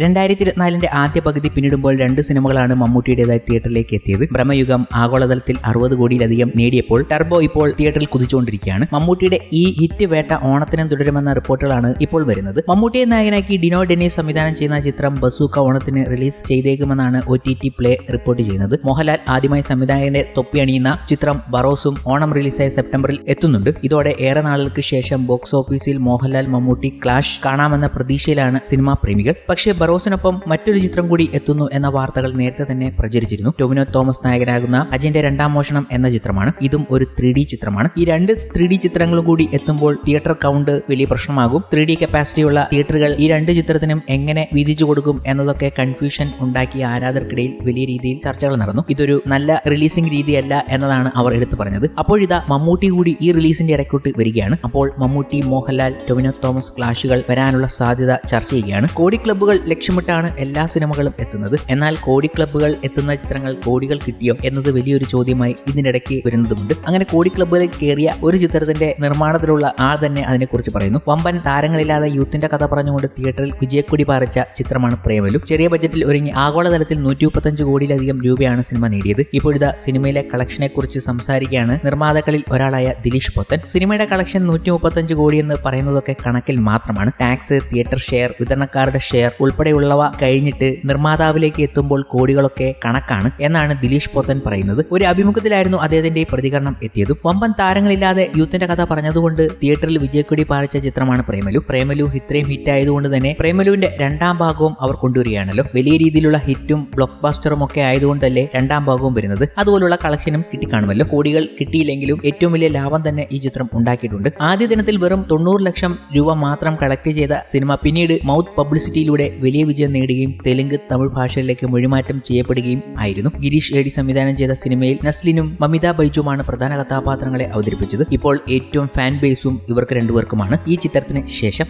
രണ്ടായിരത്തി ഇരുപത്തിനാലിന്റെ ആദ്യ പകുതി പിന്നിടുമ്പോൾ രണ്ട് സിനിമകളാണ് മമ്മൂട്ടിയുടേതായി തിയേറ്ററിലേക്ക് എത്തിയത്. ബ്രഹ്മയുഗം ആഗോളതലത്തിൽ അറുപത് കോടിയിലധികം നേടിയപ്പോൾ ടർബോ ഇപ്പോൾ തിയേറ്ററിൽ കുതിച്ചുകൊണ്ടിരിക്കുകയാണ്. മമ്മൂട്ടിയുടെ ഈ ഹിറ്റ് വേട്ട ഓണത്തിനും തുടരുമെന്ന റിപ്പോർട്ടുകളാണ് ഇപ്പോൾ വരുന്നത്. മമ്മൂട്ടിയെ നായകനാക്കി ഡിനോ ഡെന്നീസ് സംവിധാനം ചെയ്യുന്ന ചിത്രം ബസൂക്ക ഓണത്തിന് release ചെയ്തേക്കുമെന്നാണ് O T T play report ചെയ്യുന്നത്. മോഹൻലാൽ ആദ്യമായി സംവിധായകന്റെ തൊപ്പി അണിയുന്ന ചിത്രം ബറോസും ഓണം റിലീസായ സെപ്റ്റംബറിൽ എത്തുന്നുണ്ട്. ഇതോടെ ഏറെ നാളുകൾക്ക് ശേഷം ബോക്സ് ഓഫീസിൽ മോഹൻലാൽ മമ്മൂട്ടി ക്ലാഷ് കാണാമെന്ന പ്രതീക്ഷയിലാണ് സിനിമാ പ്രേമികൾ. പക്ഷേ ബറോസിനൊപ്പം മറ്റൊരു ചിത്രം കൂടി എത്തുന്നു എന്ന വാർത്തകൾ നേരത്തെ തന്നെ പ്രചരിച്ചിരുന്നു. ടൊവിനോ തോമസ് നായകനാകുന്ന അജയന്റെ രണ്ടാം മോഷണം എന്ന ചിത്രമാണ്. ഇതും ഒരു ത്രീ ചിത്രമാണ്. ഈ രണ്ട് ത്രീ ചിത്രങ്ങളും കൂടി എത്തുമ്പോൾ തിയേറ്റർ കൗണ്ട് വലിയ പ്രശ്നമാകും. ത്രീ ഡി കപ്പാസിറ്റിയുള്ള തിയേറ്ററുകൾ ഈ രണ്ട് ചിത്രത്തിനും എങ്ങനെ വീതിച്ചു കൊടുക്കും എന്നതൊക്കെ കൺഫ്യൂഷൻ ഉണ്ടാക്കിയ ആരാധകർക്കിടയിൽ വലിയ രീതിയിൽ ചർച്ചകൾ നടന്നു. ഇതൊരു നല്ല റിലീസിംഗ് രീതിയല്ല എന്നതാണ് അവർ എടുത്തു പറഞ്ഞത്. അപ്പോഴിതാ മമ്മൂട്ടി കൂടി ഈ റിലീസിന്റെ ഇടയ്ക്കോട്ട് വരികയാണ്. അപ്പോൾ മമ്മൂട്ടി മോഹൻലാൽ ടൊവിനോ തോമസ് ക്ലാഷുകൾ വരാനുള്ള സാധ്യത ചർച്ച ചെയ്യുകയാണ്. കോടി ക്ലബ്ബുകൾ ലക്ഷ്യമിട്ടാണ് എല്ലാ സിനിമകളും എത്തുന്നത്. എന്നാൽ കോടി ക്ലബ്ബുകൾ എത്തുന്ന ചിത്രങ്ങൾ കോടികൾ കിട്ടിയോ എന്നത് വലിയൊരു ചോദ്യമായി ഇതിനിടയ്ക്ക് വരുന്നതുമുണ്ട്. അങ്ങനെ കോടി ക്ലബ്ബുകളിൽ കയറിയ ഒരു ചിത്രത്തിന്റെ നിർമ്മാണത്തിലുള്ള ആൾ തന്നെ അതിനെക്കുറിച്ച് പറയുന്നു. വമ്പൻ താരങ്ങളില്ലാതെ യൂത്തിന്റെ കഥ പറഞ്ഞുകൊണ്ട് തിയേറ്ററിൽ വിജയക്കുടി പാറിച്ച ചിത്രമാണ് പ്രേമലു. ചെറിയ ബജറ്റിൽ ഒരുങ്ങി ആഗോളതലത്തിൽ നൂറ്റി മുപ്പത്തഞ്ച് കോടിയിലധികം രൂപയാണ് സിനിമ നേടിയത്. ഇപ്പോഴിതാ സിനിമയിലെ കളക്ഷനെ കുറിച്ച് സംസാരിക്കുകയാണ് നിർമ്മാതാക്കളിൽ ഒരാളായ ദിലീഷ് പൊത്തൻ. സിനിമയുടെ കളക്ഷൻ നൂറ്റി മുപ്പത്തഞ്ച് കോടി എന്ന് പറയുന്നതൊക്കെ കണക്കിൽ മാത്രമാണ്. ടാക്സ് തിയേറ്റർ ഷെയർ വിതരണക്കാരുടെ ഷെയർ ഉൾപ്പെടെയുള്ളവ കഴിഞ്ഞിട്ട് നിർമ്മാതാവിലേക്ക് എത്തുമ്പോൾ കോടികളൊക്കെ കണക്കാണ് എന്നാണ് ദിലീഷ് പോത്തൻ പറയുന്നത്. ഒരു അഭിമുഖത്തിലായിരുന്നു അദ്ദേഹത്തിന്റെ പ്രതികരണം എത്തിയത്. വമ്പൻ താരങ്ങളില്ലാതെ യൂത്തിന്റെ കഥ പറഞ്ഞതുകൊണ്ട് തിയേറ്ററിൽ വിജയക്കൊടി പാറിച്ച ചിത്രമാണ് പ്രേമലു. പ്രേമലു ഇത്രയും ഹിറ്റ് ആയതുകൊണ്ട് തന്നെ പ്രേമലുവിന്റെ രണ്ടാം ഭാഗവും അവർ കൊണ്ടുവരികയാണല്ലോ. വലിയ രീതിയിലുള്ള ഹിറ്റും ബ്ലോക്ക് ബാസ്റ്ററും ഒക്കെ ആയതുകൊണ്ടല്ലേ രണ്ടാം ഭാഗവും വരുന്നത്. അതുപോലുള്ള കളക്ഷനും കിട്ടിക്കാണുമല്ലോ. കോടികൾ കിട്ടിയില്ലെങ്കിലും ഏറ്റവും വലിയ ലാഭം തന്നെ ഈ ചിത്രം ഉണ്ടാക്കിയിട്ടുണ്ട്. ആദ്യ ദിനത്തിൽ വെറും തൊണ്ണൂറ് ലക്ഷം രൂപ മാത്രം കളക്ട് ചെയ്ത സിനിമ പിന്നീട് മൗത്ത് പബ്ലിസിറ്റിയിലൂടെ വലിയ വിജയം നേടുകയും തെലുങ്ക് തമിഴ് ഭാഷയിലേക്ക് മൊഴിമാറ്റം ചെയ്യപ്പെടുകയും ആയിരുന്നു. ഗിരീഷ് ഏടി സംവിധാനം ചെയ്ത സിനിമയിൽ നസ്ലിനും മമിത ബൈജുമാണ് പ്രധാന കഥാപാത്രങ്ങളെ അവതരിപ്പിച്ചത്. ഇപ്പോൾ ഏറ്റവും ഫാൻ ബേസും ഇവർക്ക് രണ്ടുപേർക്കുമാണ്. ഈ ചിത്രത്തിന് ശേഷം